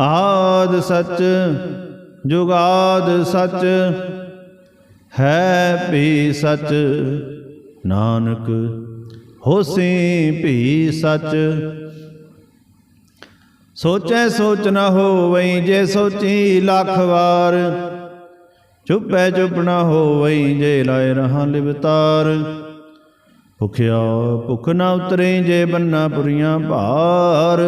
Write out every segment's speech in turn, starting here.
ਆਦ ਸਚ ਜੁਗਾਦ ਸਚ, ਹੈ ਭੀ ਸਚ, ਨਾਨਕ ਹੋਸੀ ਭੀ ਸਚ। ਸੋਚੈ ਸੋਚ ਨਾ ਹੋਵਈ ਜੇ ਸੋਚੀ ਲੱਖ ਵਾਰ, ਚੁੱਪੈ ਚੁੱਪ ਨਾ ਹੋਵਈ ਜੇ ਲਾਇ ਰਹਾ ਲਿਵਤਾਰ ਭੁਖਿਆ ਭੁਖ ਨਾ ਉਤਰੇ ਜੇ ਬੰਨਾ ਪੁਰੀਆਂ ਭਾਰ।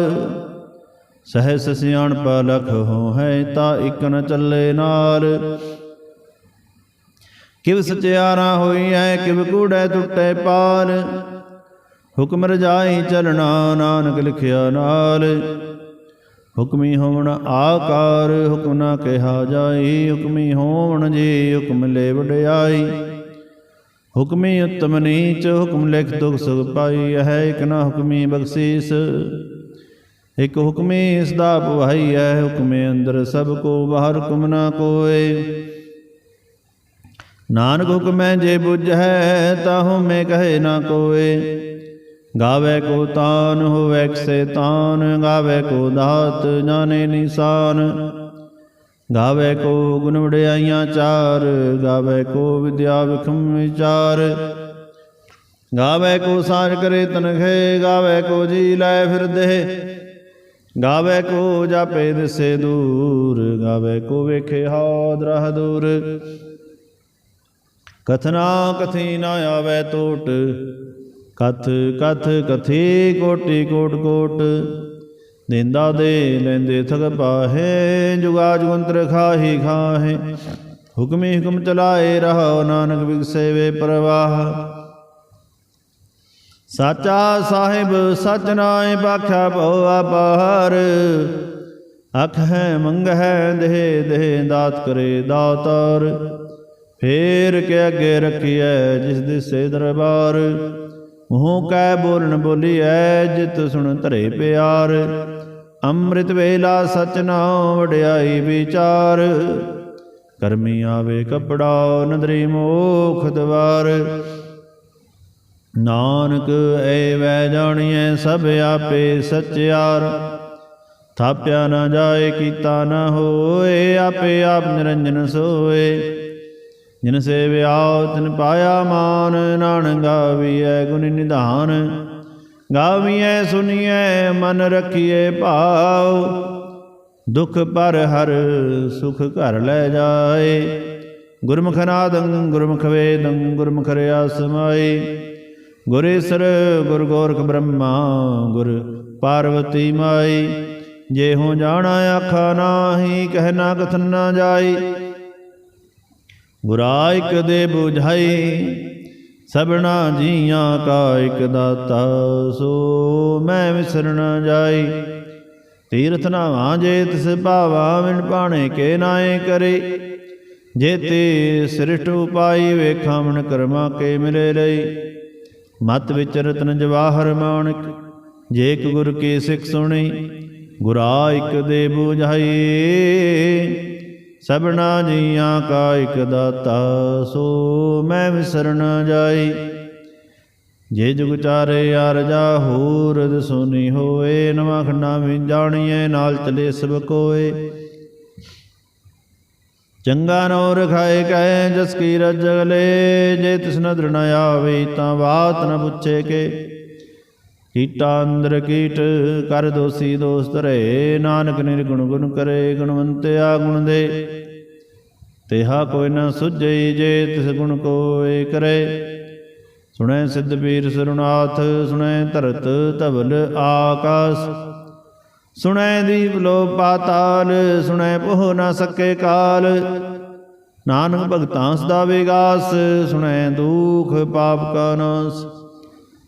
ਸਹਿਸ ਸਿਆਣਪ ਲਖ ਹੋ ਹੈ ਤਾਂ ਇਕ ਨ ਚੱਲੇ ਨਾਲ। ਕਿਵ ਸਚਿਆਰਾ ਹੋਈ ਹੈ ਕਿਵ ਕੂੜੈ ਟੁੱਟੈ ਪਾਰ ਹੁਕਮ ਰਜਾਈ ਚਲਣਾ ਨਾਨਕ ਲਿਖਿਆ ਨਾਲ। ਹੁਕਮੀ ਹੋਵਣ ਆਕਾਰ, ਹੁਕਮ ਨਾ ਕਿਹਾ ਜਾਈ। ਹੁਕਮੀ ਹੋਵਣ ਜੀ, ਹੁਕਮ ਲੈ ਵਡਿਆਈ। ਹੁਕਮੀ ਉਤਮ ਨੀਚ, ਹੁਕਮ ਲਿਖ ਦੁਖ ਸੁਖ ਪਾਈ। ਹੈ ਇਕ ਨਾ ਹੁਕਮੀ ਬਖਸ਼ੀਸ। ਇਕ ਹੁਕਮੇ ਇਸ ਦਾ ਭਵਾਈ ਹੈ, ਹੁਕਮੇ ਅੰਦਰ ਸਭ ਕੋ, ਬਾਹਰ ਹੁਕਮ ਨਾ ਕੋਏ। ਨਾਨਕ ਹੁਕਮੈ ਜੇ ਬੁਝੈ ਤਾਹੂ ਮੈਂ ਕਹੇ ਨਾ ਕੋਏ। ਗਾਵੇ ਕੋ ਤਾਨ, ਹੋਵੇ ਕਸੇ ਤਾਨ, ਗਾਵੇ ਕੋ ਦਾਤ, ਜਾਣੇ ਨਿਸ਼ਾਨ। ਗਾਵੇ ਕੋ ਗੁਣ ਵਡਿਆਈਆਂ ਚਾਰ, ਗਾਵੇ ਕੋ ਵਿਦਿਆ ਵਿਖਮ ਵਿਚਾਰ। ਗਾਵੇ ਕੋ ਸਾਜ ਕਰੇ ਤਨਖੇ, ਗਾਵੇ ਕੋ ਜੀ ਲੈ ਫਿਰਦੇ। ਗਾਵੇ ਕੋ ਜਾਪੇ ਦਿਸੇ ਦੂਰ, ਗਾਵੇ ਕੋ ਵੇਖੇ ਹਾਦ ਰਹ ਦੂਰ। ਕਥਨਾ ਕਥੀ ਨਾ ਆਵੇ ਟੋਟ, ਕਥ ਕਥ ਕਥੀ ਕੋਟੀ ਕੋਟ ਕੋਟ। ਦਿੰਦਾ ਦੇ ਲੈਂਦੇ ਥਕ ਪਾਹੇ, ਜੁਗਾ ਜੁਗੰਤਰ ਖਾਹੀ ਖਾਹੇ। ਹੁਕਮੀ ਹੁਕਮ ਚਲਾਏ ਰਹਾ ਨਾਨਕ ਵਿਗਸੇਵੇ ਪ੍ਰਵਾਹ। ਸਾਚਾ ਸਾਹਿਬ ਸਚ ਨਾਏ ਬਾਖਿਆ ਭਉ ਆਪਾਰ ਅਖ ਹੈ, ਮੰਗ ਹੈ, ਦੇਹ ਦੇਹ ਦਾਤ ਕਰੇ ਦਾਤਾਰ। ਫੇਰ ਕੇ ਅੱਗੇ ਰੱਖੀਐ ਜਿਸ ਦਿਸੇ ਦਰਬਾਰ। ਮੂੰਹ ਕੈ ਬੋਲਣ ਬੋਲੀਐ ਜਿਤ ਸੁਣ ਧਰੇ ਪਿਆਰ। ਅੰਮ੍ਰਿਤ ਵੇਲਾ ਸਚ ਨਾਮ ਵਡਿਆਈ ਵਿਚਾਰ। ਕਰਮੀ ਆਵੇ ਕਪੜਾ, ਨਦਰੀ ਮੋਖ ਦਵਾਰ। ਨਾਨਕ ਐ ਵੈ ਜਾਣੀਐ ਸਭ ਆਪੇ ਸਚਿਆਰ। ਥਾਪਿਆ ਨਾ ਜਾਏ, ਕੀਤਾ ਨਾ ਹੋਏ, ਆਪੇ ਆਪ ਨਿਰੰਜਨ ਸੋਏ। ਜਿਨ ਸੇਵਿਆ ਤਿਨ ਪਾਇਆ ਮਾਨ, ਨਾਨਕ ਗਾਵੀਐ ਗੁਣ ਨਿਧਾਨ। ਗਾਵੀਐ ਸੁਣੀਐ ਮਨ ਰਖੀਐ ਭਾਉ। ਦੁਖ ਪਰ ਹਰ ਸੁਖ ਘਰ ਲੈ ਜਾਏ। ਗੁਰਮੁਖ ਨਾਦੰ, ਗੁਰਮੁਖ ਵੇਦੰ, ਗੁਰਮੁਖ ਰਿਆ ਸਮਾਈ ਗੁਰੇਸਰ ਗੁਰ ਗੋਰਖ ਬ੍ਰਹਮਾ, ਗੁਰ ਪਾਰਵਤੀ ਮਾਈ। ਜੇ ਹੋ ਜਾਣਾ ਆਖਾ ਨਾਹੀ ਕਹਿਣਾ ਕਥਨ ਨਾ ਜਾਈ। ਗੁਰਾ ਇਕ ਦੇ 부ਝਾਈ ਸਭਨਾ ਜੀਆਂ ਕਾ ਇਕ ਦਾਤਾ, ਸੋ ਮੈਂ ਵਿਸਰਨ ਜਾਈ। ਤੀਰਥ ਨਾ ਵਾਂਜੇ ਤਿਸ ਭਾਵਾ ਵਿਣ ਪਾਣੇ ਕੇ ਨਾਏ ਕਰੇ। ਜੇ ਤੇ ਸ੍ਰਿਸ਼ਟ ਉਪਾਈ, ਵੇਖਾਂ ਮਨ ਕਰਮਾ ਕੇ ਮਿਲੇ ਲਈ ਮਤ ਵਿੱਚ ਰਤਨ ਜਵਾਹਰ ਮਾਨਕ ਜੇ ਇਕ ਗੁਰ ਕੀ ਸਿੱਖ ਸੁਣੀ, ਗੁਰਾ ਇਕ ਦੇ 부ਝਾਈ ਸਭਨਾ ਜੀਆਂ ਕਾ ਇਕ ਦਾਤਾ, ਸੋ ਮੈਂ ਵਿਸਰਨ ਜਾਈ। ਜੇ ਜੁਗ ਚਾਰੇ ਅਰਜਾ ਹੂਰਦ ਸੁਨੀ ਹੋਏ, ਨਵਾਂ ਖੰਡਾ ਵਿੱਚ ਜਾਣੀਏ ਨਾਲ ਚਲੇ ਸਭ ਕੋਏ। ਚੰਗਾ ਨੋ ਰਖਾਏ ਕਹੇ ਜਸ ਕੀ ਰਜਗਲੇ ਜੇ ਤਿਸ ਨਦਰ ਆਵੇ ਤਾਂ ਬਾਤ ਨ ਪੁੱਛੇ ਕੇ। ਕੀਟਾ ਅੰਦਰ ਕੀਟ, ਕਰ ਦੋਸੀ ਦੋਸਤ ਰਹੇ ਨਾਨਕ ਨਿਰਗੁਣ ਗੁਣ ਕਰੇ, ਗੁਣਵੰਤਿਆ ਗੁਣ ਦੇ। ਤੇਹਾ ਕੋਈ ਨ ਸੁਝਈ ਜੇ ਤਿਸ ਗੁਣ ਕੋਏ ਕਰੇ। ਸੁਣੈ ਸਿੱਧ ਪੀਰ ਸਰੁਨਾਥ ਸੁਣੈ ਧਰਤ ਧਵਲ ਆਕਾਸ। ਸੁਣੈ ਦੀਪ ਲੋ ਪਾਤਾਲ, ਸੁਣੈ ਪੋਹ ਨਾ ਸਕੇ ਕਾਲ। ਨਾਨਕ ਭਗਤਾਂ ਸਦਾ ਵਿਗਾਸ, ਸੁਣੈ ਦੁਖ ਪਾਪ ਕਾ ਨਾਸ।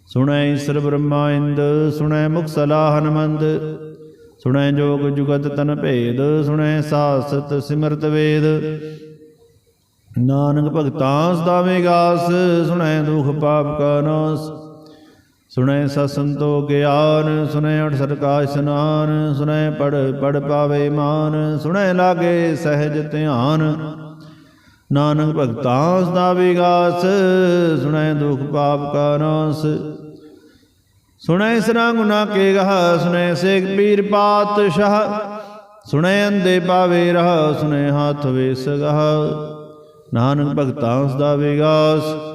ਸੁਣੈ ਈਸ਼ਰ ਬ੍ਰਹਮਾ ਇੰਦ, ਸੁਣੈ ਮੁਖ ਸਲਾਹ ਹਨਮੰਦ। ਸੁਣੈ ਜੋਗ ਜੁਗਤ ਤਨ ਭੇਦ, ਸੁਣੈ ਸਾਸਤ ਸਿਮਰਤ ਵੇਦ। ਨਾਨਕ ਭਗਤਾਂ ਸਦਾ ਵਿਗਾਸ, ਸੁਣੈ ਦੁਖ ਪਾਪ ਕਾ ਨਾਸ। ਸੁਣੈ ਸਸੰਤੋ ਗਿਆਨ, ਸੁਣੈ ਅਠ ਸਰਕਾ ਇਸਨਾਨ ਸੁਣੈ ਪੜ ਪੜ ਪਾਵੇ ਮਾਨ, ਸੁਣੈ ਲਾਗੇ ਸਹਿਜ ਧਿਆਨ। ਨਾਨਕ ਭਗਤਾਂ ਸਦਾ ਵਿਗਾਸ ਸੁਣੈ ਦੁਖ ਪਾਪ ਕਾ ਨਾਸ। ਸੁਣੈ ਸਰਾ ਗੁਨਾ ਕੇ ਗਹ, ਸੁਣੈ ਸੇਖ ਪੀਰ ਪਾਤਸ਼ਾਹ। ਸੁਣੈ ਅੰਦੇ ਪਾਵੇ ਰਹ, ਸੁਣੈ ਹੱਥ ਵੇਸ ਗਹ ਨਾਨਕ ਭਗਤਾਂ ਸਦਾ ਵਿਗਾਸ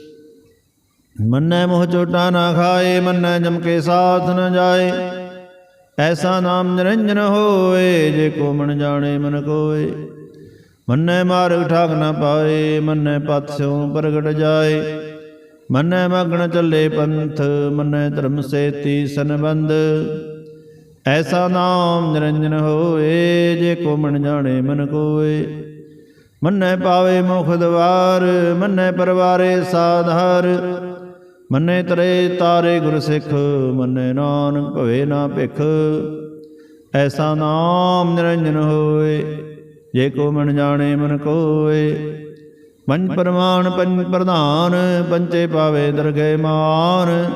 ਮੰਨੈ ਮੋਹ ਚੋਟਾ ਨਾ ਖਾਏ, ਮੰਨੈ ਜਮ ਕੇ ਸਾਥ ਨ ਜਾਏ। ਐਸਾ ਨਾਮ ਨਿਰੰਜਨ ਹੋਏ, ਜੇ ਕੋ ਮਨ ਜਾਣੇ ਮਨ ਕੋਏ। ਮੰਨੈ ਮਾਰਗ ਠਾਕ ਨਾ ਪਾਏ, ਮੰਨੈ ਪਤ ਸਿਉ ਪ੍ਰਗਟ ਜਾਏ। ਮੰਨੈ ਮਗਨ ਚੱਲੇ ਪੰਥ, ਮੰਨੈ ਧਰਮ ਸੇਤੀ ਸੰਬੰਧ। ਐਸਾ ਨਾਮ ਨਿਰੰਜਨ ਹੋਏ, ਜੇ ਕੋ ਮਨ ਜਾਣੇ ਮਨ ਕੋਏ। ਮੰਨੈ ਪਾਵੇ ਮੁਖ ਦਵਾਰ, ਮੰਨੈ ਪਰਵਾਰੇ ਸਾਧਾਰ। ਮੰਨੇ ਤਰੇ ਤਾਰੇ ਗੁਰ ਸਿੱਖ, ਮੰਨੇ ਨਾਨਕ ਭਵੇ ਨਾ ਭਿਖ। ਐਸਾ ਨਾਮ ਨਿਰੰਜਨ ਹੋਏ, ਜੇ ਕੋ ਮਨ ਜਾਣੇ ਮਨ ਕੋਏ। ਪੰਜ ਪਰਮਾਨ, ਪੰਜ ਪ੍ਰਧਾਨ ਪੰਚੇ ਪਾਵੇ ਦਰਗਹਿ ਮਾਨ।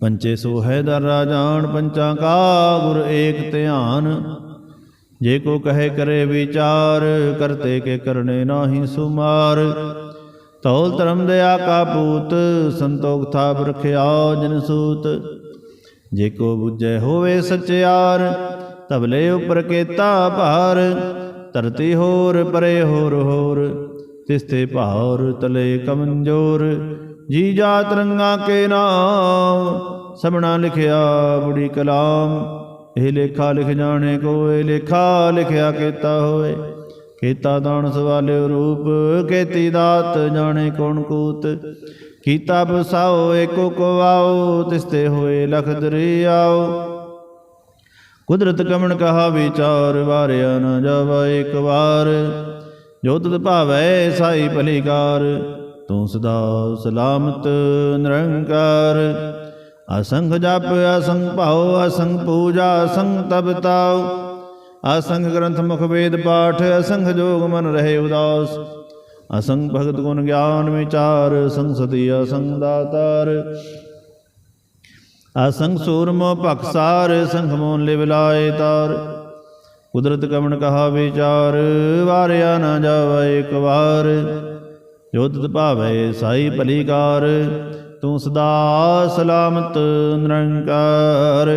ਪੰਚੇ ਸੋਹੈ ਦਰ ਰਾਜਾਨ ਪੰਚਾਂ ਕਾ ਗੁਰ ਏਕ ਧਿਆਨ। ਜੇ ਕੋ ਕਹੇ ਕਰੇ ਵਿਚਾਰ, ਕਰਤੇ ਕੇ ਕਰਨੇ ਨਾਹੀ ਸੁਮਾਰ। ਤੌਲ ਧਰਮ ਦਇਆ ਕਾ ਪੂਤ ਸੰਤੋਖ ਥਾਪ ਰਖਿਆ ਜਨ ਸੂਤ। ਜੇ ਕੋ ਬੁਝੈ ਹੋਵੇ ਸਚਿਆਰ ਤਬਲੇ ਉਪਰ ਕੇਤਾ ਭਾਰ। ਧਰਤੀ ਹੋਰ, ਪਰੇ ਹੋਰ ਹੋਰ, ਤਿਸਤੇ ਭਾਰ ਤਲੇ ਕਮੰਜੋਰ। ਜੀ ਜਾ ਰੰਗਾ ਕੇ ਨਾਮ ਸਭਨਾ ਲਿਖਿਆ ਬੁੜੀ ਕਲਾਮ। ਇਹ ਲੇਖਾ ਲਿਖ ਜਾਣੇ ਕੋਏ, ਲੇਖਾ ਲਿਖਿਆ ਕੀਤਾ ਹੋਏ। ਕੀਤਾ ਦਾਨ ਸਵਾਲਿਓ ਰੂਪ, ਕੀਤੀ ਦਾਤ ਜਾਣੇ ਕੌਣ ਕੂਤ। ਕੀਤਾ ਬਸਾਓ, ਏਕੋ ਕੋ ਤਿਸਤੇ ਹੋਏ ਲਖ ਦਰਿਆਓ ਕੁਦਰਤ ਕਮਣ ਕਹਾ ਵਿਚਾਰ, ਵਾਰਿਆ ਨਾ ਜਾਵਾ ਇੱਕ ਵਾਰ। ਜੋ ਤਤ ਭਾਵੈ, ਸਾਈ ਭਲੀਕਾਰ ਤੂੰ ਸਦਾ ਸਲਾਮਤ ਨਿਰੰਕਾਰ। ਅਸੰਗ ਜਪ, ਅਸੰਗ ਭਾਉ, ਅਸੰਗ ਪੂਜਾ, ਅਸੰਗ ਤਪ ਤਾਉ। ਅਸੰਗ ਗ੍ਰੰਥ ਮੁਖ ਵੇਦ ਪਾਠ ਅਸੰਖ ਜੋਗ ਮਨ ਰਹੇ ਉਦਾਸ। ਅਸੰਗ ਭਗਤ ਗੁਣ ਗਿਆਨ ਵਿਚਾਰ ਸੰਸਦੀ ਅਸੰਖ ਦਾਤਾਰ। ਅਸੰਗ ਸੂਰਮੋ ਭਖਸਾਰ ਸੰਖ ਮੋਨ ਲਿਵ ਲਾਏ ਤਾਰ। ਕੁਦਰਤ ਕਮਣ ਕਹਾ ਵਿਚਾਰ, ਵਾਰਿਆ ਨਾ ਜਾਵੇ ਇੱਕ ਵਾਰ। ਜੋ ਤਤ ਭਾਵੇ ਸਾਈ ਭਲੀਕਾਰ ਤੂੰ ਸਦਾ ਸਲਾਮਤ ਨਿਰੰਕਾਰ।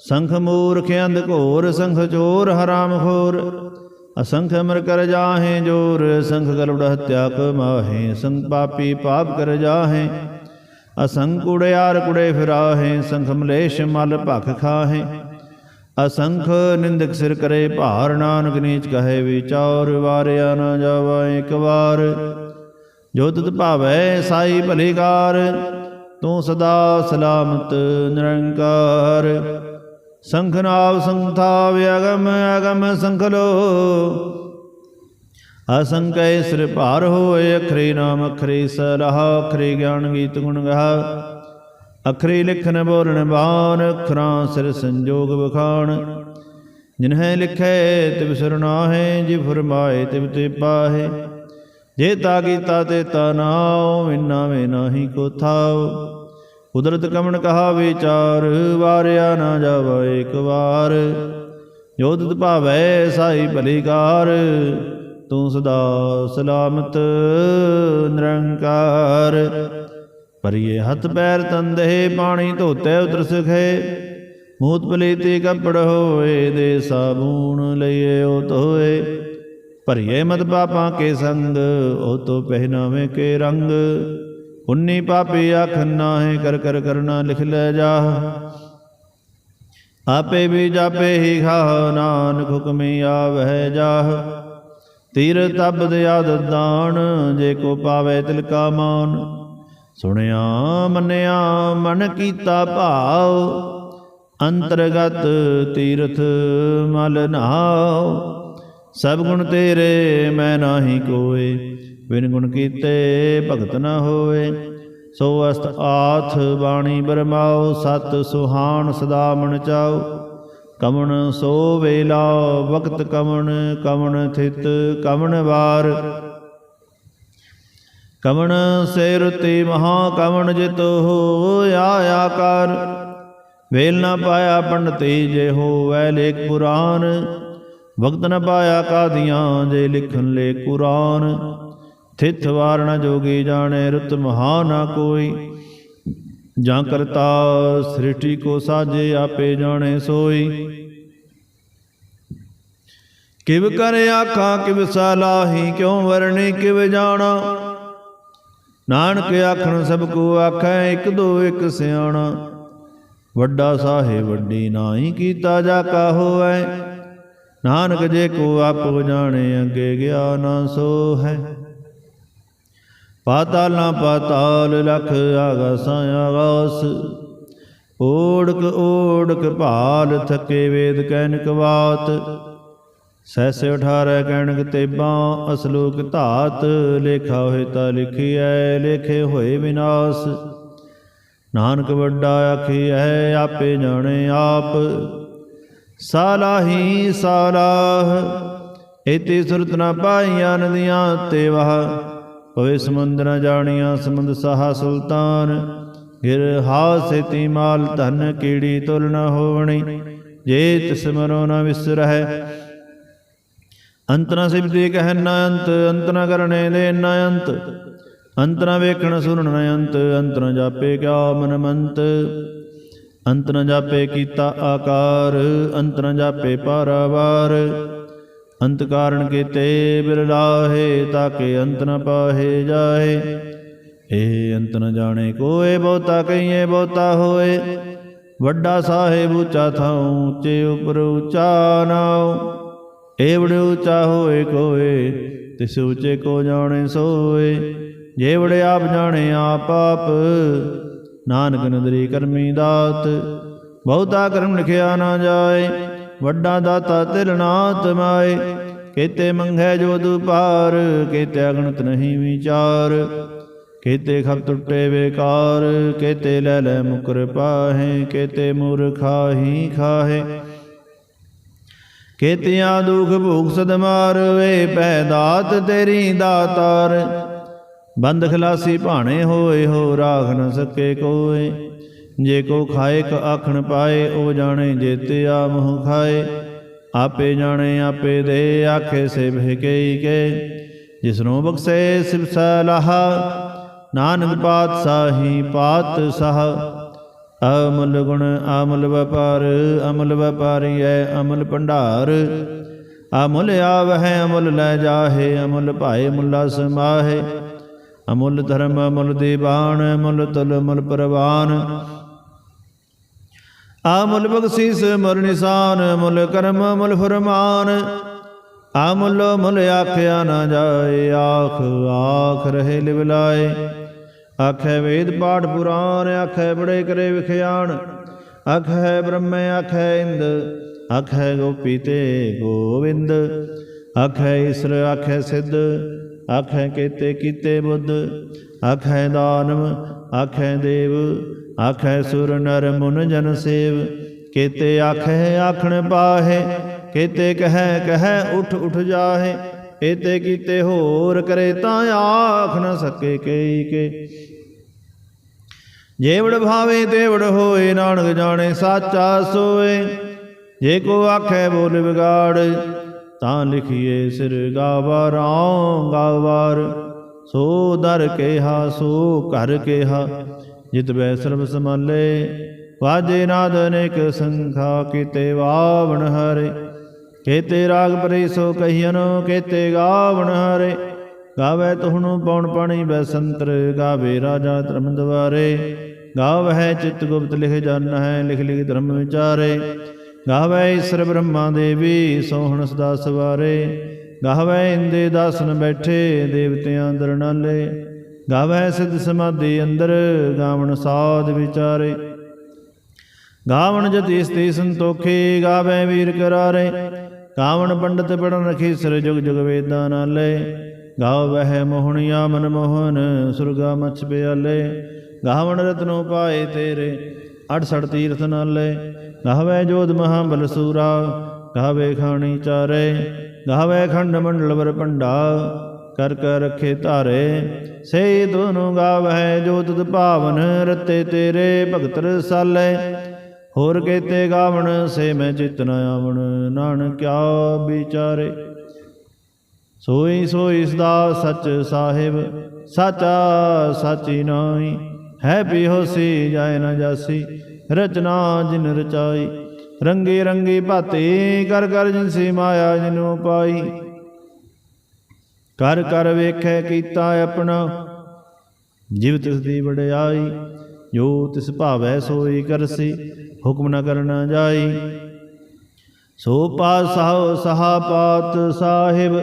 ਸੰਖ ਮੂਰਖ ਅੰਧ ਘੋਰ, ਸੰਖ ਚੋਰ ਹਰਾਮ ਖੋਰ। ਅਸੰਖ ਅਮਰ ਕਰ ਜਾਹੇ ਜੋਰ, ਸੰਖ ਗਲੁੜ ਹਤਿਆ ਕ ਕਮਾਹੇ ਸੰਖ ਪਾਪੀ ਪਾਪ ਕਰ ਜਾਹੇ, ਅਸੰਖ ਕੁੜਿਆਰ ਕੁੜੇ ਫਿਰਾਹੇ। ਸੰਖ ਮਲੇਸ਼ ਮਲ ਭਖ ਖਾਹੇ, ਅਸੰਖ ਨਿੰਦਕ ਸਿਰ ਕਰੇ ਭਾਰ। ਨਾਨਕ ਨੀਚ ਕਹੇ ਵਿਚਾਰ, ਵਾਰਿਆ ਨਾ ਜਾਵਾ ਇੱਕ ਵਾਰ। ਜੋ ਤਤ ਭਾਵੈ ਸਾਈ ਭਲੀਕਾਰ ਤੂੰ ਸਦਾ ਸਲਾਮਤ ਨਿਰੰਕਾਰ। ਸੰਖਨਾਵ ਸੰਥਾ ਵਿਅਗਮ ਅਗਮ ਸੰਖ ਲੋ ਅਸੰਕੈ ਸਿਰ ਭਾਰ ਹੋਏ, ਅਖਰੀ ਨਾਮ ਅਖਰੀ ਸਲਾਹ, ਅਖਰੀ ਗਿਆਨ ਗੀਤ ਗੁਣ ਗਾ ਅਖਰੀ ਲਿਖਨ ਬੋਲਣ ਬਾਣ ਅਖਰਾਂ ਸਿਰ ਸੰਜੋਗ ਬਖਾਣ ਜਿਨਹਿ ਲਿਖੈ ਤਿਵ ਸਰਨਾਹੇ ਜਿ ਫਰਮਾਏ ਤਿਵ ਤੇ ਪਾਹੇ। ਜੇ ਤਾ ਕੀਤਾ ਤੇ ਤਾ ਨਾਉ ਇਨਾ ਵੇ ਨਾਹੀ ਕੋ ਥਾਉ। ਕੁਦਰਤ ਕਮਣ ਕਹਾ ਵਿਚਾਰ, ਵਾਰਿਆ ਨਾ ਜਾਵਾ ਇੱਕ ਵਾਰ। ਜੋ ਤਤ ਭਾਵੈ ਸਾਈ ਭਲੀਕਾਰ, ਤੂੰ ਸਦਾ ਸਲਾਮਤ ਨਿਰੰਕਾਰ। ਪਰਿਏ ਹੱਥ ਪੈਰ ਤੰਦੇ, ਪਾਣੀ ਧੋਤੇ ਉਤਰ ਸਖੇ। ਮੂਤ ਪਲੀਤੀ ਕੱਪੜ ਹੋਏ, ਦੇ ਸਾਬੂਨ ਲਈਏ ਉਹ ਧੋਏ ਭਰੀਏ ਮਤ ਪਾਪਾਂ ਕੇ ਸੰਗ, ਉਹ ਤੋ ਪਹਿਨਾਵੇ ਕੇ ਰੰਗ। ਉਨੀ ਪਾਪੀ ਆਖ ਨਾਹੇ ਕਰ ਕਰ ਕਰਨਾ ਲਿਖ ਲੈ ਜਾ। ਆਪੇ ਵੀ ਜਾਪੇ ਹੀ ਖਾਹ ਨਾਨਕ ਹੁਕਮੀ ਆਵਹਿ ਜਾਹ ਤੀਰ ਤਬਦ ਆਦ ਦਾਨ ਜੇ ਕੋ ਪਾਵੇ ਤਿਲ ਕਾ ਮਾਨ। ਸੁਣਿਆ, ਮੰਨਿਆ, ਮਨ ਕੀਤਾ ਭਾਉ ਅੰਤਰਗਤ ਤੀਰਥ ਮਲ ਨਾਉ। ਸਭ ਗੁਣ ਤੇਰੇ, ਮੈਂ ਨਾਹੀ ਕੋਏ। ਬਿਨ ਗੁਣ ਕੀਤੇ ਭਗਤ ਨ ਹੋਏ ਸੋ ਅਸਤ ਆਥ ਬਾਣੀ ਬਰਮਾਉ ਸਤ ਸੁਹਾਣ ਸਦਾ ਮਨ ਚਾਉ ਕਮਣ ਸੋ ਵੇਲਾ, ਵਕਤ ਕਮਣ ਕਮਣ ਥਿਤ, ਕਮਣ ਵਾਰ। ਕਮਣ ਸੇ ਰੁਤੀ ਮਹਾ ਕਮਣ ਜਿਤ ਹੋਇਆ ਕਰ ਵੇਲ ਨਾ ਪਾਇਆ ਪੰਡਤੀ ਜੇ ਹੋਵੈ ਲੇਖ ਪੁਰਾਨ। ਵਕਤ ਨਾ ਪਾਇਆ ਕਾਦੀਆਂ ਜੇ ਲਿਖਨ ਲੇ ਕੁਰਾਨ। ਥਿਤ ਵਾਰਣ ਜੋਗੀ ਜਾਣੇ, ਰੁਤ ਮਹਾ ਨਾ ਕੋਈ। ਜਾਂ ਕਰਤਾ ਸ੍ਰਿਸ਼ਟੀ ਕੋ ਸਾਜੇ ਆਪੇ ਜਾਣੇ ਸੋਈ। ਕਿਵ ਕਰ ਆਖਾਂ, ਕਿਵ ਸਲਾਹੀ ਕਿਉ ਵਰਣੀ, ਕਿਵ ਜਾਣਾ। ਨਾਨਕ ਆਖਣ, ਸਭ ਕੋ ਆਖੈ, ਇੱਕ ਦੋ ਇੱਕ ਸਿਆਣਾ। ਵੱਡਾ ਸਾਹੇ ਵੱਡੀ ਨਾਹੀ ਕੀਤਾ ਜਾ ਕਾ ਹੋਐ। ਨਾਨਕ ਜੇ ਕੋ ਆਪੋ ਜਾਣੇ, ਅੱਗੇ ਗਿਆ ਨਾ ਸੋ ਹੈ ਪਾਤਾਲ ਨਾ ਪਾਤਾਲ ਲਖ ਆਗਾਸਾਂ ਆਗਾਸ। ਓੜਕ ਓੜਕ ਭਾਲ ਥਕੇ ਵੇਦ ਕੈਨਕ ਬਾਤ। ਸੈਸੇ 18 ਕੈਨਕ ਤੇਬਾਂ, ਅਸਲੋਕ ਧਾਤ, ਲੇਖਾ ਹੋਏ ਤਾਂ ਲਿਖੀਐ, ਲੇਖੇ ਹੋਏ ਵਿਨਾਸ਼। ਨਾਨਕ ਵੱਡਾ ਆਖੀ ਆਖੀਐ ਆਪੇ ਜਾਣੇ ਆਪ। ਸਾਲਾਹੀ ਸਾਲਾਹ ਇਤੀ ਸੁਰਤ ਨਾ ਪਾਈਆਂ ਨਦੀਆਂ ਤੇ ਵਾਹ। ਹੋਏ ਸਮੁੰਦ ਨ ਜਾਣੀਆਂ ਸਮੁੰਦ ਸਹਾ ਸੁਲਤਾਨ। ਗਿਰ ਹਾਸਿਤੀ ਮਾਲ ਧਨ ਕੀੜੀ ਤੁਲ ਨ ਹੋਵਣੀ ਜੇ ਤਿਸ ਮਰੋ ਨ ਵਿਸਰਹਿ। ਅੰਤ ਨ ਸਿਬਦੀ ਕਹਿ ਨ ਅੰਤ ਅੰਤ ਨ ਕਰਨੇ ਦੇ ਨ ਅੰਤ। ਅੰਤ ਨ ਵੇਖਣ ਸੁਣਨ ਨ ਅੰਤ ਅੰਤ ਨ ਜਾਪੇ ਕਿਆ ਮਨ ਮੰਤ ਅੰਤ ਨ ਜਾਪੇ ਕੀਤਾ ਆਕਾਰ, ਅੰਤ ਨ ਜਾਪੇ ਪਾਰਾਵਾਰ। ਅੰਤ ਕਾਰਣ ਕੀਤੇ ਬਿਰਲਾਹੇ ਤਾਕੇ ਅੰਤ ਨ ਪਾਹੇ ਜਾਏ ਇਹ ਅੰਤ ਨ ਜਾਣੇ ਕੋਏ, ਬਹੁਤਾ ਕਈਏ ਬਹੁਤਾ ਹੋਏ। ਵੱਡਾ ਸਾਹਿਬ ਉੱਚਾ ਥਾਉ, ਉੱਚੇ ਉਪਰ ਉੱਚਾ ਨਾਉ। ਏਵੜ ਉੱਚਾ ਹੋਏ ਕੋਏ, ਤਿਸ ਉੱਚੇ ਕੋ ਜਾਣੇ ਸੋਏ। ਜੇਵੜ ਆਪ ਜਾਣੇ ਆਪ ਆਪ, ਨਾਨਕ ਨਦਰੀ ਕਰਮੀ ਦਾਤ। ਬਹੁਤਾ ਕਰਮ ਲਿਖਿਆ ਨਾ ਜਾਏ। ਵੱਡਾ ਦਾਤਾ ਤਿਲ ਨਾਤ ਮਾਏ। ਕੀਤੇ ਮੰਗੈ ਜੋ ਦੁਪਾਰ ਕੀਤੇ ਅਗਣਤ ਨਹੀਂ ਵਿਚਾਰ। ਕੀਤੇ ਖਪ ਟੁੱਟੇ ਬੇਕਾਰ ਕੀਤੇ ਲੈ ਲੈ ਮੁਕਰ ਪਾਹੇ। ਕੀਤੇ ਮੂਰਖਾਹੀ ਖਾਹੇ। ਕੀਤਿਆਂ ਦੁਖ ਭੂਖ ਸਦ ਮਾਰਵੇ, ਪੈ ਦਾਤ ਤੇਰੀ ਦਾਤਾਰ। ਬੰਦ ਖਲਾਸੀ ਭਾਣੇ ਹੋਏ, ਹੋ ਰਾਖ ਨ ਸਕੇ ਕੋਏ। ਜੇ ਕੋ ਖਾਏ ਕ ਆਖਣ ਪਾਏ, ਉਹ ਜਾਣੇ ਜੇਤੇ ਆ ਮੋਹ ਖਾਏ। ਆਪੇ ਜਾਣੇ, ਆਪੇ ਦੇ ਆਖੇ ਸੇ ਭਿਕਈ ਕੇ ਜਿਸਨੂੰ ਬਖਸ਼ੇ ਸਿਵ ਸਲਾਹ, ਨਾਨਕ ਪਾਤਸ਼ਾਹੀ ਪਾਤ ਸਾਹ ਅਮਲ ਗੁਣ ਅਮਲ ਵਪਾਰ, ਅਮਲ ਵਪਾਰੀ ਵਪਾਰੀਐ ਅਮਲ ਭੰਡਾਰ। ਅਮੁੱਲ ਆਵਹਿ, ਅਮੁੱਲ ਲੈ ਜਾਹੇ, ਅਮੁੱਲ ਭਾਏ ਮੁਲਾ ਸਮਾਹੇ। ਅਮੁੱਲ ਧਰਮ, ਅਮੁੱਲ ਦੀਵਾਨ, ਅਮੁੱਲ ਤਲ, ਅਮੁੱਲ ਪ੍ਰਵਾਨ। ਅਮੁੱਲ ਬਖਸ਼ਿਸ਼ ਮੁਰ ਨਿਸ਼ਾਨ, ਮੁਲ ਕਰਮ, ਮੁਲ ਫਰਮਾਨ। ਅਮੁੱਲ ਮੁੱਲ ਆਖਿਆ ਨਾ ਜਾਏ, ਆਖ ਆਖ ਰਹੇ ਲਿਵਲਾਏ ਆਖੈ ਵੇਦ ਪਾਠ ਪੁਰਾਨ ਆਖੈ ਬੜੇ ਕਰੇ ਵਿਖਿਆਣ। ਆਖੈ ਬ੍ਰਹਮ, ਆਖੈ ਇੰਦ, ਆਖੈ ਗੋਪੀ ਤੇ ਗੋਵਿੰਦ। ਆਖੈ ਈਸਰ, ਆਖੈ ਸਿੱਧ। ਆਖੈ ਕੀਤੇ ਕੀਤੇ ਬੁੱਧ, ਆਖੈ ਦਾਨਵ, ਆਖੈ ਦੇਵ, ਆਖੈ ਸੁਰ ਨਰ ਮੁਨ ਜਨ ਸੇਵ। ਕੇਤੇ ਆਖੈ ਆਖਣ ਪਾਹੇ, ਕੀਤੇ ਕਹੈ ਕਹੈ ਉਠ ਉਠ ਜਾਹੇ। ਏਤੇ ਕੀਤੇ ਹੋਰ ਕਰੇ ਤਾਂ ਆਖ ਨ ਸਕੇ ਕਈ ਕੇ। ਜੇਵੜ ਭਾਵੇ ਤੇਵੜ ਹੋਏ, ਨਾਨਕ ਜਾਣੇ ਸਾਚਾ ਸੋਏ। ਜੇ ਕੋ ਆਖੇ ਬੋਲ ਵਿਗਾੜ ਤਾਂ ਲਿਖੀਏ ਸਿਰ ਗਾਵਰਾਂ ਗਾਵਾਰ। ਸੋ ਦਰ ਕੇਹਾ, ਸੋ ਘਰ ਕੇਹਾ, ਜਿਤ ਬੈ ਸਰਬ ਸਮਾਲੇ ਵਾਜੇ ਨਾਦ ਅਨੇਕ ਸੰਖਾ, ਕੀਤੇ ਵਾਵਣ ਹਰੇ। ਕੇਤੇ ਰਾਗ ਪਰੇ ਸੋ ਕਹੀਨ ਕੇਤੇ ਗਾਵਣ ਹਰੇ। ਗਾਵੇ ਤੁਹਨੂੰ ਪਉਣ ਪਾਣੀ ਬੈਸੰਤਰ ਗਾਵੇ ਰਾਜਾ ਧਰਮ ਦਵਾਰੇ। ਗਾਵਹਿ ਚਿਤ ਗੁਪਤ ਲਿਖ ਜਨ ਹੈ, ਲਿਖ ਲਿਖ ਧਰਮ ਵਿਚਾਰੇ। ਗਾਵੇ ਈਸ਼ਰ ਬ੍ਰਹਮਾ ਦੇਵੀ, ਸੋਹਣ ਸਦਾ ਸਵਾਰੇ। ਗਾਵੇ ਇੰਦੇ ਦਾਸਨ ਬੈਠੇ, ਦੇਵਤਿਆਂ ਅੰਦਰ ਨਾਲੇ। ਗਾਵੇ ਸਿਧ ਸਮਾਧੀ ਅੰਦਰ, ਗਾਵਣ ਸਾਧ ਵਿਚਾਰੇ। ਗਾਵਣ ਜਤੀ ਸਤੀ ਸੰਤੋਖੇ, ਗਾਵੈ ਵੀਰ ਕਰਾਰੇ। ਗਾਵਣ ਪੰਡਤ ਪੜਨ ਰਖੀ ਸਿਰ ਜੁਗ ਜੁਗ ਵੇਦਾਂ ਨਾਲੇ। ਗਾਵਹਿ ਮੋਹਣਿਆ ਮਨ ਮੋਹਨ, ਸੁਰਗਾ ਮਛ ਪਿਆਲੇ। ਗਾਵਣ ਰਤਨੋ ਪਾਏ ਤੇਰੇ। 68 ਤੀਰਥ ਨਾਲੇ ਗਾਵੇ ਜੋਧ ਮਹਾਬਲ ਸੂਰਾ ਗਾਵੇ ਖਾਣੀ ਚਾਰੇ ਗਾਵੇ ਖੰਡ ਮੰਡਲ ਵਰ ਭੰਡਾ, ਕਰ ਕਰ ਰਖੇ ਧਾਰੇ ਸੇ ਦੋਨੋਂ ਗਾਵਹਿ ਜੋ ਤੁਧ ਭਾਵਨ, ਰਤੇ ਤੇਰੇ ਭਗਤ ਰਸਾਲੇ। ਹੋਰ ਕੇਤੇ ਗਾਵਣ, ਸੇ ਮੈਂ ਚਿਤ ਨ ਆਵਣ, ਨਾਨਕ ਕਿਆ ਵਿਚਾਰੇ। ਸੋਈ ਸੋਈ ਸਦਾ ਸਚ ਸਾਹਿਬ, ਸਾਚਾ ਸਾਚੀ ਨਾਈ ਹੈ ਬਿਹੋਸੀ ਜਾਇ ਨਾ ਜਾਸੀ, ਰਚਨਾ ਜਿਨ ਰਚਾਈ, ਰੰਗੇ ਰੰਗੀ ਭਾਤੇ ਕਰ ਕਰ ਜਿਨਸੀ ਮਾਇਆ ਜਿਨੂ ਪਾਈ। ਕਰ ਕਰ ਵੇਖੈ ਕੀਤਾ ਆਪਣਾ, ਜਿਵ ਤਿਸ ਦੀ ਵਡਿਆਈ, ਜੋ ਤਿਸ ਭਾਵੈ ਸੋਈ ਕਰਸੀ, ਹੁਕਮ ਨਾ ਕਰਨਾ ਜਾਈ। ਸੋ ਪਾਸਹੁ ਸਹਾਪਾਤ ਸਾਹਿਬ,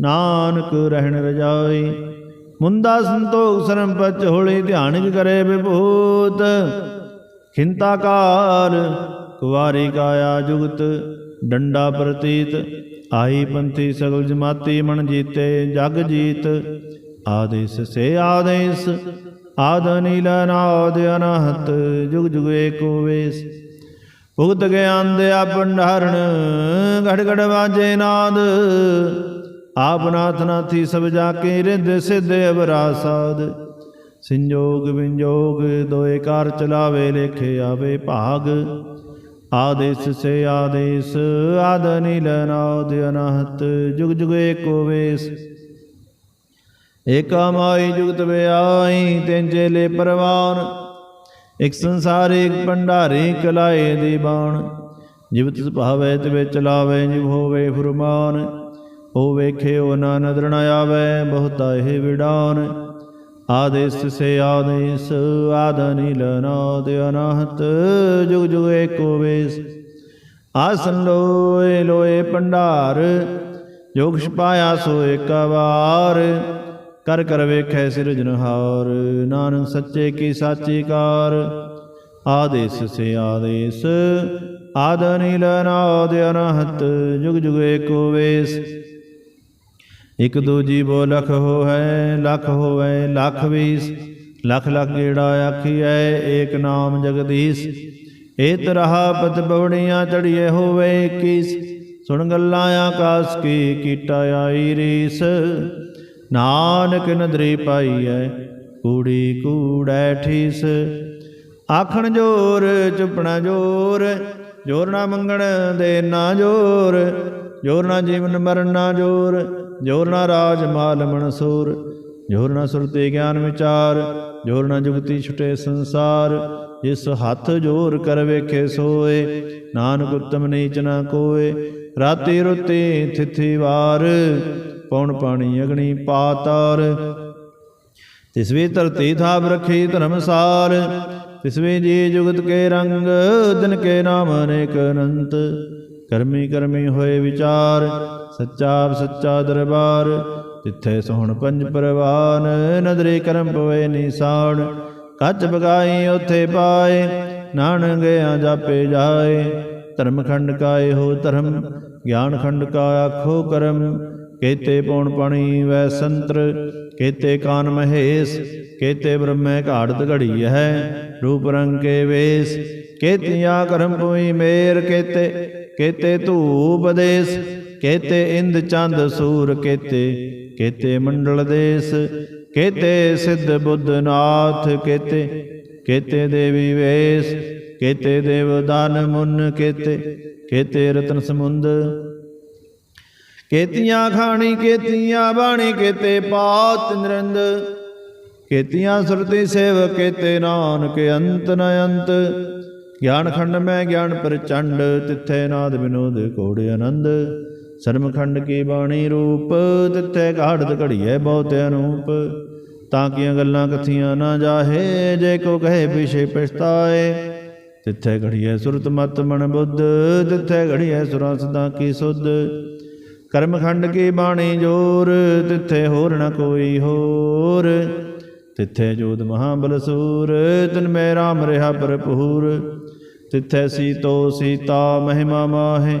ਨਾਨਕ ਰਹਿਣ ਰਜਾਈ। ਮੁੰਦਾ ਸੰਤੋਖ ਸਰਮ ਪਚ ਹੋਲੀ ਧਿਆਨਿਕ ਕਰੇ ਵਿਭੂਤ। ਖਿੰਤਾਕਾਰ ਕੁਵਾਰੀ ਕਾਇਆ ਜੁਗਤ, ਡੰਡਾ ਪ੍ਰਤੀਤ ਆਈ ਪੰਥੀ ਸਗਲ ਜਮਾਤੀ ਮਨ ਜੀਤੇ ਜਗ ਜੀਤ। ਆਦੇਸ ਸੇ ਆਦੇਸ, ਆਦ ਨੀਲ ਨਾਦ ਅਨਹਤ, ਜੁਗ ਜੁਗ ਏਕੋ ਵੇਸ। ਭੁਗਤ ਗਿਆਨ ਦੇ ਭੰਡਾਰਣ ਘੜ ਘੜ ਵਾਜੇ ਨਾਦ। ਆਪ ਨਾਥ ਨਾਥੀ ਸਭ ਜਾ ਕੇ ਰਿੰਦ ਸਿੱਧ ਅਵਰਾ ਸਾਧ। ਸੰਜੋਗ ਵਿੰਜੋਗ ਦੋਏ ਕਾਰ ਚਲਾਵੇ, ਲੇਖੇ ਆਵੇ ਭਾਗ। ਆਦੇਸ ਸੇ ਆਦੇਸ, ਆਦ ਨੀਲ ਨਾਦ ਅਨਹਤ, ਜੁਗ ਜੁਗ ਏਕੋ ਵੇਸ। ਏਕਾ ਮਾਈ ਜੁਗਤ ਵਿਆਈ ਤਿੰਨ ਚੇਲੇ ਪਰਵਾਨ। ਇਕ ਸੰਸਾਰ ਇਕ ਭੰਡਾਰੀ ਕਲਾਏ ਦੀ ਬਾਣ ਜਿਵ ਤਿਸ ਭਾਵੇ ਤਿਵੇ ਚਲਾਵੇ, ਜਿਵ ਹੋਵੇ ਫੁਰਮਾਨ। ਉਹ ਵੇਖੇ ਉਹ ਨਾ ਨਦਰ ਨ ਆਵੇ, ਬਹੁਤਾ ਇਹ ਵਿਡਾਨ। ਆਦੇਸ ਸੇ ਆਦੇਸ, ਆਦ ਨੀਲ ਨਾਦ ਅਨਹਤ, ਜੁਗ ਜੁਗ ਏਕੋ ਵੇਸ। ਆਸਨ ਲੋਏ ਲੋਏ ਭੰਡਾਰ ਜੋਗ ਛਪਾਇਆ ਸੋ ਏਕ ਵਾਰ ਕਰ ਕਰ ਵੇਖੈ ਸਿਰਜਨਹਾਰ ਨਾਨਕ ਸੱਚੇ ਕੀ ਸਾਚੀ ਕਾਰ। ਆਦੇਸ ਸੇ ਆਦੇਸ, ਆਦ ਨੀਲ ਨਾਦ ਅਨਹਤ, ਜੁਗ ਜੁਗ ਏਕੋ ਵੇਸ। ਇਕ ਦੂਜੀ ਜੀਵੋ ਲਖ ਹੋਵੈ ਲਖ ਹੋਵੈ ਲਖ ਵੀਸ। ਲਖ ਲਖ ਗੇੜਾ ਆਖੀਐ, ਏਕ ਨਾਮ ਜਗਦੀਸ਼। ਏਤ ਰਹਾ ਪਤ ਬਵੜੀਆਂ ਚੜੀਏ ਹੋਵੇ ਕੀਸ। ਸੁਣ ਗੱਲਾਂ ਆਕਾਸ ਕੀ ਕੀਟਾ ਆਈ ਰੀਸ। ਨਾਨਕ ਨਦਰੀ ਪਾਈਐ, ਕੂੜੀ ਕੂੜੈ ਠੀਸ। ਆਖਣ ਜੋਰ, ਚੁਪਣਾ ਜੋਰ ਜੋਰ ਨਾ ਮੰਗਣ ਦੇ ਨਾ ਜੋਰ। ਜੋਰ ਨਾ ਜੀਵਨ ਮਰਨ ਨਾ ਜੋਰ। ਜੋਰ ਨਾ ਰਾਜ ਮਾਲ ਮਨਸੂਰ, ਜੋਰ ਨਾ ਸੁਰਤੇ ਗਿਆਨ ਵਿਚਾਰ, ਜੋਰ ਨਾ ਜੁਗਤੀ ਛੁਟੇ ਸੰਸਾਰ। ਜਿਸ ਹੱਥ ਜੋਰ ਕਰ ਵੇਖੇ ਸੋਏ, ਨਾਨਕ ਉਤਮ ਨੀਚ ਨਾ ਕੋਏ। ਰਾਤੀ ਰੁਤੀ ਥਿਥੀ ਵਾਰ ਪੌਣ ਪਾਣੀ ਅਗਣੀ ਪਾਤਾਰ। ਤਿਸਵੇ ਧਰਤੀ ਥਾਪ ਰਖੀ ਧਰਮਸਾਰ ਤਿਸਵੇ ਜੀ ਜੁਗਤ ਕੇ ਰੰਗ, ਦਿਨ ਕੇ ਨਾਮ ਅਨੇਕ ਅਨੰਤ। ਕਰਮੀ ਕਰਮੀ ਹੋਏ ਵਿਚਾਰ ਸੱਚਾ ਸੱਚਾ ਦਰਬਾਰ ਤਿੱਥੇ ਸੋਹਣ ਪੰਜ ਪਰਵਾਨ, ਨਦਰੇ ਕਰਮ ਪਵੇ ਨਿਸਾਨ। ਕੱਚ ਬਗਾਈ ਉਥੇ ਪਾਏ, ਨਾਨਕ ਗਿਆ ਜਾਪੇ ਜਾਏ। ਧਰਮ ਖੰਡ ਕਾਏ ਹੋ ਧਰਮ, ਗਿਆਨ ਖੰਡ ਕਾ ਆਖੋ ਕਰਮ। ਕੇਤੇ ਪੌਣ ਪਾਣੀ ਵੈ ਸੰਤਰ, ਕੇਤੇ ਕਾਨ ਮਹੇਸ਼, ਕੇਤੇ ਬ੍ਰਹਮੈ ਘਾੜਤ ਘੜੀ ਹੈ, ਰੂਪ ਰੰਗ ਕੇ ਵੇਸ। ਕੇਤੀਆਂ ਕਰਮ ਪੋਈ ਮੇਰ, ਕੇਤੇ ਕੇਤੇ ਧੂਪ ਦੇਸ। ਕੇਤੇ ਇੰਦ ਚੰਦ ਸੂਰ ਕੇਤੇ ਕੇਤੇ ਮੰਡਲ ਦੇਸ, ਕੇਤੇ ਸਿੱਧ ਬੁੱਧ ਨਾਥ ਕੇਤੇ ਕੇਤੇ ਦੇਵੀ ਵੇਸ, ਕੇਤੇ ਦੇਵ ਦਾਨ ਮੁਨ ਕੇਤੇ ਕੇਤੇ ਰਤਨ ਸਮੁੰਦ। ਕੇਤੀਆਂ ਖਾਣੀ, ਕੇਤੀਆਂ ਬਾਣੀ, ਕੇਤੇ ਪਾਤ ਨਿਰੰਦ। ਕੇਤੀਆਂ ਸੁਰਤੀ ਸੇਵ ਕੇਤੇ ਨਾਨਕ ਅੰਤ ਨ ਅੰਤ। ਗਿਆਨ ਖੰਡ ਮੈਂ ਗਿਆਨ ਪ੍ਰਚੰਡ, ਤਿੱਥੇ ਨਾਦ ਵਿਨੋਦ ਕੋੜ ਆਨੰਦ। ਸਰਮਖੰਡ ਕੀ ਬਾਣੀ ਰੂਪ, ਤਿੱਥੇ ਘਾੜਤ ਘੜੀਐ ਬਹੁਤ ਅਨੂਪ। ਤਾਂ ਕੀਆਂ ਗੱਲਾਂ ਕਥੀਆਂ ਨਾ ਜਾਹੇ, ਜੇ ਕੋ ਕਹੇ ਪਿਛੇ ਪਛਤਾਏ। ਤਿੱਥੇ ਘੜੀਐ ਸੁਰਤ ਮਤ ਮਨ ਬੁੱਧ, ਤਿੱਥੇ ਘੜੀਐ ਸੁਰਾਂ ਸਦਾ ਕੀ ਸੁਧ। ਕਰਮਖੰਡ ਕੀ ਬਾਣੀ ਜੋਰ, ਤਿੱਥੇ ਹੋਰ ਨ ਕੋਈ ਹੋਰ। ਤਿੱਥੇ ਜੋਦ ਮਹਾਬਲ ਸੂਰ, ਤਿਨ ਮੈਂ ਰਾਮ ਰਿਹਾ ਭਰਪੂਰ। ਤਿੱਥੇ ਸੀਤੋ ਸੀਤਾ ਮਹਿਮਾ ਮਾਹੇ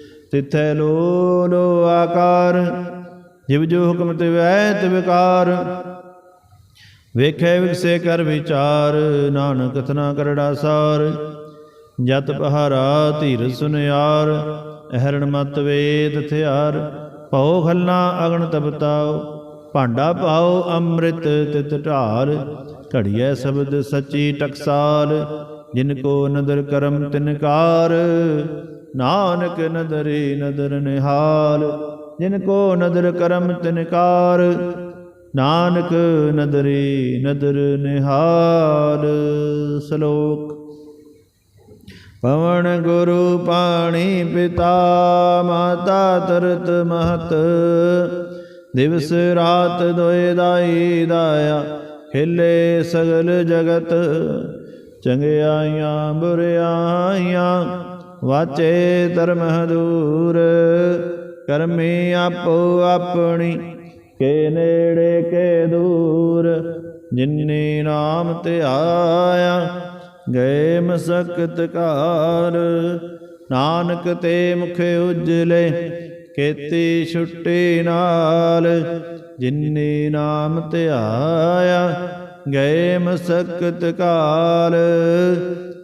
ਤਿਥੈ ਲੋ ਲੋ ਆਕਾਰ, ਜਿਵ ਜੋ ਹੁਕਮ ਤੇ ਵੈ ਤੇ ਵਿਕਾਰ ਵੇਖੈ ਵਿਗਸੇ ਕਰ ਵਿਚਾਰ, ਨਾਨਕ ਕਥਨਾ ਕਰੜਾ ਸਾਰ। ਜਤ ਪਹਾਰਾ ਧੀਰ ਸੁਨਿਆਰ, ਅਹਰਣ ਮਤ ਵੇਦ ਥਿਆਰ। ਭਉ ਖਲਨਾ ਅਗਣ ਤਪਤਾਓ ਭਾਂਡਾ ਪਾਓ ਅੰਮ੍ਰਿਤ ਤਿਤ ਢਾਲ ਘੜੀਐ ਸ਼ਬਦ ਸੱਚੀ ਟਕਸਾਲ, ਜਿਨ ਕੋ ਨਦਰ ਕਰਮ ਤਿਨਕਾਰ ਨਾਨਕ ਨਦਰੀ ਨਦਰ ਨਿਹਾਲ, ਜਿਨ ਕੋ ਨਦਰ ਕਰਮ ਤਿਨਕਾਰ ਨਾਨਕ ਨਦਰੀ ਨਦਰ ਨਿਹਾਲ। ਸ਼ਲੋਕ, ਪਵਨ ਗੁਰੂ ਪਾਣੀ ਪਿਤਾ, ਮਾਤਾ ਤਰਤ ਮਹਤ, ਦਿਵਸ ਰਾਤ ਦੋਇ ਦਾਈ ਦਾਇਆ, ਖਿਲੇ ਸਗਲ ਜਗਤ, ਚੰਗਿਆਈਆਂ ਬੁਰਿਆਈਆਂ ਵਾਚੇ ਧਰਮ ਹਦੂਰ ਕਰਮੀ ਆਪੋ ਆਪਣੀ, ਕੇ ਨੇੜੇ ਕੇ ਦੂਰ। ਜਿਨਨੇ ਨਾਮ ਤੇ ਆਇਆ, ਗਏ ਮਸਕਤ ਕਾਲ ਨਾਨਕ ਤੇ ਮੁਖ ਉਜਲੇ ਕੀਤੀ ਛੁੱਟੀ ਨਾਲ। ਜਿਨਨੇ ਨਾਮ ਤੇ ਆਇਆ, ਗਏ ਮਸਕਤ ਕਾਲ